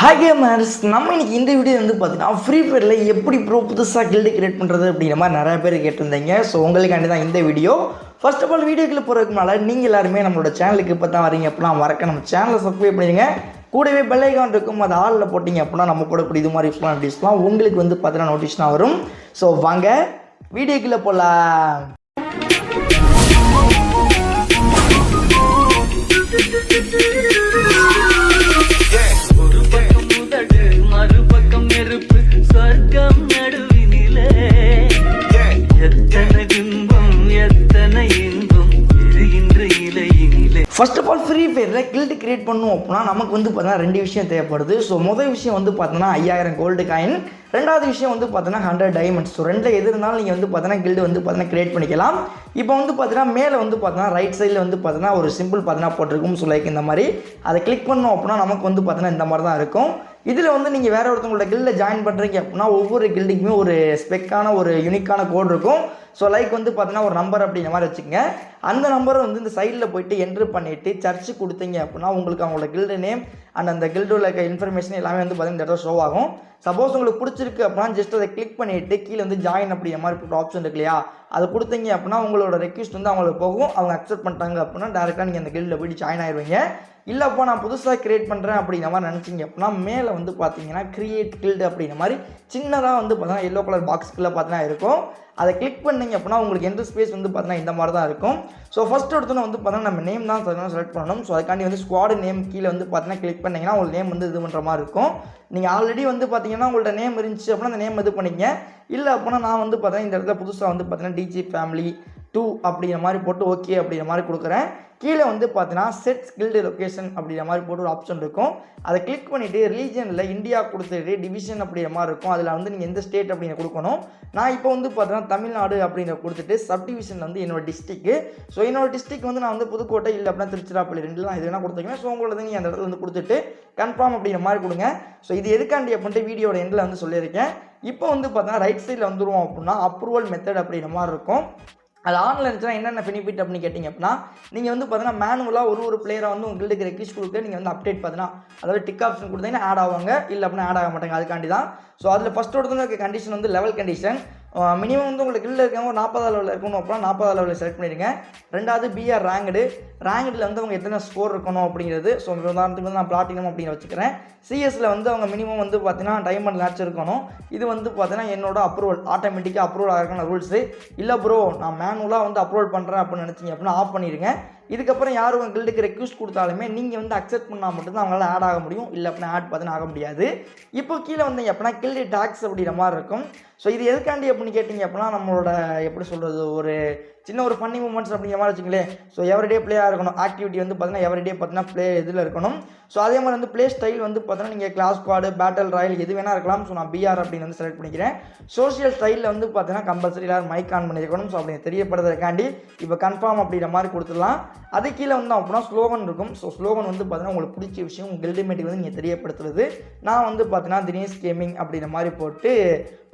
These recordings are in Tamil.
ஹாய் மேர்ஸ் நம்ம இன்னைக்கு இந்த வீடியோ வந்து பார்த்தீங்கன்னா ஃப்ரீ ஃபயரில் எப்படி ப்ரோ புதுசாக கில்டு கிரியேட் பண்ணுறது அப்படிங்கிற மாதிரி நிறைய பேர் கேட்டிருந்தீங்க. ஸோ உங்களுக்காண்டி தான் இந்த வீடியோ ஃபர்ஸ்ட் ஆஃப் ஆல் வீடியோக்குள்ள போகிறதுக்கு நீங்கள் எல்லாருமே நம்மளோட சேனலுக்கு இப்போ தான் வரீங்க அப்படின்னா மறக்க நம்ம சேனலை சப்ஸ்கிரைப் பண்ணிடுங்க. கூடவே பெல் இருக்கும் அது ஆளில் போட்டிங்க அப்படின்னா நம்ம கூட இப்படி இது மாதிரி யூஸ்ஃபுல்லான வீடியோஸ்லாம் உங்களுக்கு வந்து பார்த்தீங்கன்னா நோட்டீஸ்லாம் வரும். ஸோ வாங்க வீடியோக்குள்ளே போகலாம் ஃபயரில் கில்டு கிரியேட் பண்ணும் அப்படின்னா நமக்கு வந்து பார்த்தீங்கன்னா ரெண்டு விஷயம் தேவைப்படுது. ஸோ முதல் விஷயம் வந்து பார்த்தீங்கன்னா ஐயாயிரம் கோல்டு காயின் ரெண்டாவது விஷயம் வந்து பார்த்தீங்கன்னா ஹண்ட்ரட் டைமண்ட்ஸ் ஸோ ரெண்டில் எது இருந்தாலும் நீங்கள் வந்து பார்த்தீங்கன்னா கில்டு வந்து பார்த்தீங்கன்னா கிரியேட் பண்ணிக்கலாம். இப்போ வந்து பார்த்தீங்கன்னா மேலே வந்து பார்த்தீங்கன்னா ரைட் சைடில் வந்து பார்த்தீங்கன்னா ஒரு சிம்பிள் பார்த்தீங்கன்னா போட்டிருக்கும். ஸோ லைக் இந்த மாதிரி. அதை கிளிக் பண்ணோம் அப்படின்னா நமக்கு வந்து பார்த்தீங்கன்னா இந்த மாதிரி தான் இருக்கும். இதில் வந்து நீங்கள் வேற ஒருத்தவங்களோட கில்டில் ஜாயின் பண்ணுறீங்க அப்படின்னா ஒவ்வொரு கில்டுக்குமே ஒரு ஸ்பெக்கான ஒரு யூனிக்கான கோட் இருக்கும். ஸோ லைக் வந்து பார்த்தீங்கன்னா ஒரு நம்பர் அப்படிங்கிற மாதிரி வச்சுக்கோங்க. அந்த நம்பரை வந்து இந்த சைடில் போயிட்டு என்ட்ரு பண்ணிவிட்டு சர்ச்சு கொடுத்தீங்க அப்படின்னா உங்களுக்கு அவங்களோட கில்டு நேம் அண்ட் அந்த கில்டோட இருக்க இன்ஃபர்மேஷன் எல்லாமே வந்து பார்த்தீங்கன்னா இந்த இடத்துல ஷோ ஆகும். சப்போஸ் உங்களுக்கு பிடிச்சிருக்கு அப்படின்னா ஜஸ்ட் அதை கிளிக் பண்ணிவிட்டு கீழே வந்து ஜாயின் அப்படிங்கிற மாதிரி ஒரு ஆப்ஷன் இருக்கு இல்லையா? அதை கொடுத்தீங்க அப்படின்னா உங்களோட ரெக்வஸ்ட் வந்து அவங்களுக்கு போகும். அவங்க அக்செப்ட் பண்ணிட்டாங்க அப்படின்னா டேரெக்டாக நீங்கள் அந்த கில்டில் போயிட்டு ஜாயின் ஆயிடுவீங்க இல்லைப்பா நான் புதுசாக கிரியேட் பண்ணுறேன் அப்படிங்கிற மாதிரி நினச்சிங்க அப்படின்னா மேலே வந்து பார்த்தீங்கன்னா கிரியேட் கில்டு அப்படிங்கிற மாதிரி சின்னதாக வந்து பார்த்தீங்கன்னா எல்லோ கலர் பாக்ஸ்க்குள்ளே பார்த்தீங்கன்னா இருக்கும். அதை கிளிக் பண்ணிங்க அப்படின்னா உங்களுக்கு எந்த ஸ்பேஸ் வந்து பார்த்தீங்கன்னா இந்த மாதிரி தான் இருக்கும். ஸோ ஃபஸ்ட் எடுத்தோன்னே வந்து பார்த்தீங்கன்னா நம்ம நேம் தான் செலக்ட் பண்ணணும் ஸோ அதுக்காண்டி வந்து ஸ்குவாடு நேம் கீழே வந்து பார்த்தீங்கன்னா கிளிக் பண்ணிங்கன்னா உங்களுக்கு நேம் வந்து இது பண்ணுற மாதிரி இருக்கும். நீங்கள் ஆல்ரெடி வந்து பார்த்தீங்கன்னா உங்கள்ட்ட நேம் இருந்துச்சு அப்படின்னா அந்த நேம் இது பண்ணிக்கங்க. இல்லை அப்படின்னா நான் வந்து பார்த்தீங்கன்னா இந்த இடத்துல புதுசாக வந்து பார்த்தீங்கன்னா டிஜி ஃபேமிலி டூ அப்படிங்கிற மாதிரி போட்டு ஓகே அப்படிங்கிற மாதிரி கொடுக்குறேன். கீழே வந்து பார்த்தீங்கன்னா செட் ஸ்கில்டு லொக்கேஷன் அப்படிங்கிற மாதிரி போட்டு ஒரு ஆப்ஷன் இருக்கும். அதை கிளிக் பண்ணிவிட்டு ரீஜனில் இந்தியா கொடுத்துட்டு டிவிஷன் அப்படிங்கிற மாதிரி இருக்கும். அதில் வந்து நீங்கள் எந்த ஸ்டேட் அப்படிங்கிற கொடுக்கணும். நான் இப்போ வந்து பார்த்தீங்கன்னா தமிழ்நாடு அப்படிங்கிற கொடுத்துட்டு சப் டிவிஷன் வந்து என்னோட டிஸ்ட்ரிக்கு ஸோ என்னோட டிஸ்ட்ரிக் வந்து நான் வந்து புதுக்கோட்டை இல்லை அப்படின்னா திருச்சிராப்பள்ளி ரெண்டுலாம் இது வேணால் கொடுத்துருக்கேன் ஸோ உங்களோட நீங்கள் அந்த இடத்துல வந்து கொடுத்துட்டு கன்ஃபார்ம் அப்படிங்கிற மாதிரி கொடுங்க. ஸோ இது எதுக்காண்டி அப்படின்ட்டு வீடியோட எண்டில் வந்து சொல்லியிருக்கேன். இப்போ வந்து பார்த்தீங்கன்னா ரைட் சைடில் வந்துருவோம் அப்படின்னா அப்ரூவல் மெத்தட் அப்படிங்கிற மாதிரி இருக்கும். அது ஆன்லைன் இருந்துச்சுன்னா என்னென்ன பெனிஃபிட் அப்படின்னு கேட்டிங்க அப்படின்னா நீங்கள் வந்து பார்த்தீங்கன்னா மேனுவலாக ஒரு ஒரு பிளேயரை வந்து உங்களுக்கு ரெக்வஸ்ட் கொடுக்க நீங்கள் வந்து அப்டேட் பார்த்தீங்கன்னா அதாவது டிக் ஆப்ஷன் கொடுத்தீங்கன்னா ஆட் ஆவாங்க. இல்லை அப்படின்னா ஆட் ஆக மாட்டாங்க. அதுக்காண்டி தான் ஸோ அதில் ஃபஸ்ட் ஒருத்தவங்க இருக்க கண்டிஷன் வந்து லெவல் கண்டிஷன் மினிமம் வந்து உங்களுக்கு இல்லை இருக்கவங்க ஒரு நாற்பது லெவலில் இருக்கணும் அப்படின்னா நாற்பது லெவலில் செலக்ட் பண்ணிடுங்க. ரெண்டாவது பிஆர் ரேங்கடு ரேங்கடில் வந்து அவங்க எத்தனை ஸ்கோர் இருக்கணும் அப்படிங்கிறது. ஸோ உதாரணத்துக்கு வந்து நான் பிளாட்டினம் அப்படிங்கிற வச்சுக்கிறேன். சிஎஸ்சில் வந்து அவங்க மினிமம் வந்து பார்த்தீங்கன்னா டைமண்ட் லேட்ச் இருக்கணும். இது வந்து பார்த்தீங்கன்னா என்னோட அப்ரூவல் ஆட்டோமேட்டிக்காக அப்ரூவல் ஆகிறக்கான ரூல்ஸு இல்லை ப்ரோ நான் மேனுவலாக வந்து அப்ரூவல் பண்ணுறேன் அப்படின்னு நினச்சிங்க அப்படின்னா ஆஃப் பண்ணிடுங்க. இதுக்கப்புறம் யார் உங்கள் கில்டுக்கு ரெக்வஸ்ட் கொடுத்தாலுமே நீங்கள் வந்து அக்செப்ட் பண்ணால் மட்டும்தான் அவங்களால ஆட் ஆக முடியும். இல்லை அப்படின்னா ஆட் பார்த்தீங்கன்னா ஆக முடியாது. இப்போ கீழே வந்தீங்க அப்படின்னா கில்டு டாக்ஸ் அப்படிங்கிற மாதிரி இருக்கும். ஸோ இது எதுக்காண்டி அப்படின்னு கேட்டிங்க அப்படின்னா நம்மளோட எப்படி சொல்கிறது ஒரு சின்ன ஒரு ஃபன்னி மூமெண்ட்ஸ் அப்படிங்கிற மாதிரி வச்சுங்களேன் ஸோ எவ்ரிடே பிளேயாக இருக்கணும். ஆக்டிவிட்டி வந்து பார்த்தீங்கன்னா எவ்ரிடே பார்த்தீங்கன்னா ப்ளே இதில் இருக்கணும். ஸோ அதே மாதிரி வந்து ப்ளே ஸ்டைல் வந்து பார்த்தீங்கன்னா நீங்கள் கிளாஸ் ஸ்குவாடு பேட்டல் ராயல் எது வேணா இருக்கலாம். ஸோ நான் பிஆர் அப்படின்னு வந்து செலக்ட் பண்ணிக்கிறேன். சோஷியல் ஸ்டைலில் வந்து பார்த்தீங்கன்னா கம்பல்சரி எல்லாரும் மைக் ஆன் பண்ணியிருக்கணும். ஸோ அப்படி தெரியப்படுறதுக்காண்டி இப்போ கன்ஃபார்ம் அப்படிங்கிற மாதிரி கொடுத்துடலாம். அது கீழே வந்து அப்படின்னா ஸ்லோகன் இருக்கும். ஸோ ஸ்லோகன் வந்து பார்த்தீங்கன்னா உங்களுக்கு பிடிச்ச விஷயம் உங்கள் கில்டிமேட்டுக்கு வந்து நீங்கள் தெரியப்படுத்துறது. நான் வந்து பார்த்தீங்கன்னா தினேஷ் கேமிங் அப்படிங்கிற மாதிரி போட்டு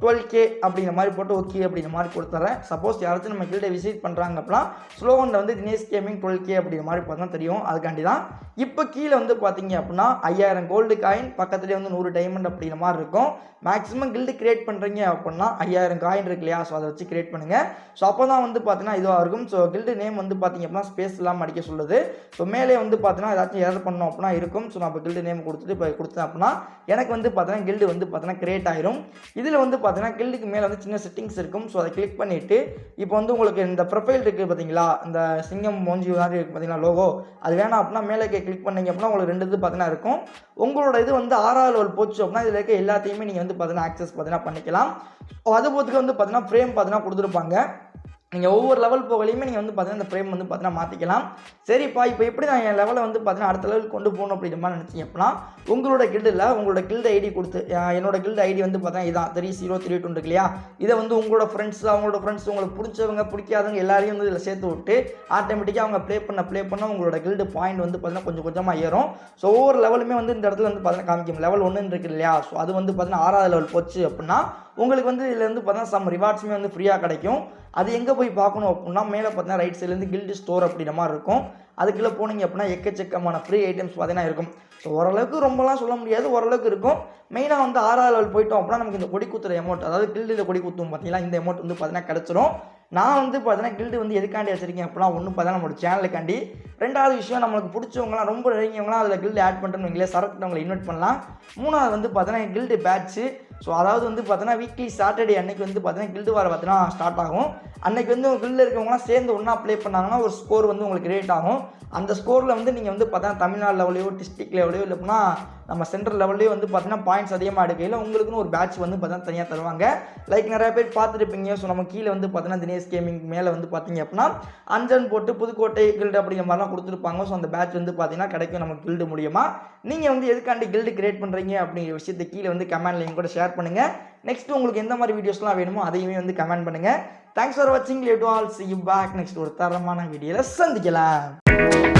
டுவெல் கே அப்படிங்கிற மாதிரி போட்டு ஓகே அப்படிங்கிற மாதிரி கொடுத்துட்றேன் சப்போஸ் யாராச்சும் நம்ம கில்டை விசிட் பண்ணுறாங்க அப்படின்னா ஸ்லோகனில் வந்து தினேஷ் கேமிங் டுவெல் கே அப்படிங்கிற மாதிரி பார்த்தா தெரியும். அதுக்காண்டி தான். இப்போ கீழே வந்து பார்த்தீங்க அப்படின்னா ஐயாயிரம் கோல்டு காயின் பக்கத்துலேயே வந்து நூறு டைமண்ட் அப்படிங்கிற மாதிரி இருக்கும். மேக்ஸிமம் கில்டு கிரியேட் பண்ணுறீங்க அப்படின்னா ஐயாயிரம் காயின் இருக்கு இல்லையா? ஸோ அதை வச்சு கிரியேட் பண்ணுங்கள் ஸோ அப்போ தான் வந்து பார்த்தீங்கன்னா இதுவாக இருக்கும். ஸோ கில்டு நேம் வந்து பார்த்தீங்க அப்படின்னா ஸ்பேஸ் இல்லாமல் அடிக்க சொல்லுது. ஸோ மேலே வந்து பார்த்தீங்கன்னா ஏதாச்சும் எரர் பண்ணோம் அப்படின்னா இருக்கும். ஸோ நான் இப்போ கில்டு நேம் கொடுத்துட்டு இப்போ கொடுத்தேன் அப்படின்னா எனக்கு வந்து பார்த்தீங்கன்னா கில்டு வந்து பார்த்தீங்கன்னா கிரியேட் ஆயிரும். இதில் வந்து பார்த்தீங்கன்னா கில்டுக்கு மேலே வந்து சின்ன செட்டிங்ஸ் இருக்கும். ஸோ அதை கிளிக் பண்ணிவிட்டு இப்போ வந்து உங்களுக்கு இந்த ப்ரொஃபைல் இருக்குது பார்த்தீங்களா இந்த சிங்கம் மோஞ்சி மாதிரி இருக்குது பார்த்தீங்களா லோகோ அது வேணாம் அப்படின்னா மேலே கிளிக் பண்ணீங்க அப்படின்னா உங்களுக்கு ரெண்டு இது பார்த்தீங்கன்னா இருக்கும். உங்களோட இது வந்து ஆறாவது லெவல் போச்சு அப்படின்னா இதில் இருக்க எல்லாத்தையுமே நீங்கள் வந்து பார்த்தீங்கன்னா ஆக்சஸ் பார்த்தீங்கன்னா பண்ணிக்கலாம். அது போகிறதுக்கு வந்து பார்த்தீங்கன்னா ஃப்ரேம் பார்த்தீங்கன்னா கொடுத்துருப்பாங்க. நீங்கள் ஒவ்வொரு லெவல் போகலையுமே நீங்கள் வந்து பார்த்தீங்கன்னா இந்த ஃப்ரேம் வந்து பார்த்தீங்கன்னா மாற்றிக்கலாம் சரிப்பா இப்போ எப்படி நான் என் லெவலை வந்து பார்த்தீங்கன்னா அடுத்த லெவலுக்கு கொண்டு போகணும் அப்படின்ற மாதிரி நினச்சிங்க அப்படின்னா உங்களோட கில்டில் உங்களோட கில்டு ஐடி கொடுத்து என்னோட கில்டு ஐடி வந்து பார்த்தீங்கன்னா இதான் த்ரீ ஜீரோ த்ரீ டூ இருக்கு இல்லையா? இதை வந்து உங்களோட ஃப்ரெண்ட்ஸ் அவங்களோட ஃப்ரெண்ட்ஸ் உங்களுக்கு பிடிச்சவங்க பிடிக்காதவங்க எல்லாரையும் வந்து இதில் சேர்த்து விட்டு ஆட்டோமேட்டிக்காக அவங்க ப்ளே பண்ண ப்ளே பண்ண உங்களோட கில்டு பாயிண்ட் வந்து பார்த்தீங்கன்னா கொஞ்சம் கொஞ்சமாக ஏறும். ஸோ ஒவ்வொரு லெவலுமே வந்து இந்த இடத்துல வந்து பார்த்தீங்கன்னா காமிக்கும் லெவல் ஒன்று இருக்கு இல்லையா? ஸோ அது வந்து பார்த்தீங்கன்னா ஆறாவது லெவல் போச்சு அப்படின்னா உங்களுக்கு வந்து இதில் வந்து பார்த்தீங்கன்னா சம் ரிவார்ட்ஸுமே வந்து ஃப்ரீயாக கிடைக்கும். அது எங்கே போய் பார்க்கணும் அப்படின்னா மேலே பார்த்தீங்கன்னா ரைட் சைட்லேருந்து கில்டு ஸ்டோர் அப்படின்ற மாதிரி இருக்கும். அதுக்குள்ளே போனீங்க அப்படின்னா எக்கச்சக்கமான ஃப்ரீ ஐட்டம்ஸ் பார்த்தீங்கன்னா இருக்கும். ஸோ ஓரளவுக்கு ரொம்பலாம் சொல்ல முடியாது ஓரளவுக்கு இருக்கும். மெயினாக வந்து ஆறாவது லெவல் போயிட்டோம் அப்படின்னா நமக்கு இந்த கொடி குத்துற அமௌண்ட் அதாவது கில்டில் கொடி குத்தும் பார்த்தீங்கன்னா இந்த அமௌண்ட் வந்து பார்த்தீங்கன்னா கிடச்சிரும். நான் வந்து பார்த்தீங்கன்னா கில்டு வந்து எதுக்காண்டி வச்சிருக்கேன் அப்படின்னா ஒன்று பார்த்தீங்கன்னா நம்மளோட சேனலுக்காண்டி ரெண்டாவது விஷயம் நம்மளுக்கு பிடிச்சவங்களாம் ரொம்ப நெருங்கியவங்களாம் அதில் கில்டு ஆட் பண்ணுறேன்னு சரக்கு நம்மளை இன்வைட் பண்ணலாம். மூணாவது வந்து பார்த்தீங்கன்னா கில்டு பேட்ச்சு ஸோ அதாவது வந்து பார்த்தோன்னா வீக்லி சாட்டர்டே அன்னைக்கு வந்து பார்த்தீங்கன்னா கில்டு வார பார்த்தீங்கன்னா ஸ்டார்ட் ஆகும். அன்னைக்கு வந்து உங்கள் கில்டில் இருக்கவங்களாம் சேர்ந்து ஒன்றா ப்ளே பண்ணாங்கன்னா ஒரு ஸ்கோர் வந்து உங்களுக்கு கிரியேட் ஆகும். அந்த ஸ்கோரில் வந்து நீங்கள் வந்து பார்த்தீங்கன்னா தமிழ்நாடு லெவலையோ டிஸ்ட்ரிக் லெவலையோ இல்லை அப்படின்னா நம்ம சென்ட்ரல் லெவல்லையோ வந்து பார்த்தீங்கன்னா பாயிண்ட்ஸ் அதிகமாக எடுக்கையில் உங்களுக்குன்னு ஒரு பேட்ச் வந்து பார்த்தீங்கன்னா தனியாக தருவாங்க. லைக் நிறைய பேர் பார்த்துருப்பீங்க. ஸோ நம்ம கீழே வந்து பார்த்தீங்கன்னா தினேஷ் கேமிங் மேலே வந்து பார்த்தீங்க அப்படின்னா அஞ்சன் போட்டு புதுக்கோட்டை கில்டு அப்படிங்கிற மாதிரிலாம் கொடுத்துருப்பாங்க. ஸோ அந்த பேட்ச் வந்து பார்த்தீங்கன்னா கிடைக்கும் நம்ம கில்டு மூலியமாக நீங்கள் வந்து எதுக்காண்டி கில்டு கிரியேட் பண்ணுறீங்க அப்படிங்கிற விஷயத்தை கீழே வந்து கமெண்ட்லையும் கூட ஷேர் பண்ணுங்கள் நெக்ஸ்ட் உங்களுக்கு எந்த மாதிரி வீடியோஸ்லாம் வேணுமோ அதையுமே வந்து கமெண்ட் பண்ணுங்கள் தேங்க்ஸ் ஃபார் வாட்சிங் late all see you back next ஒரு தரமான வீடியோவில் சந்திக்கலாம்.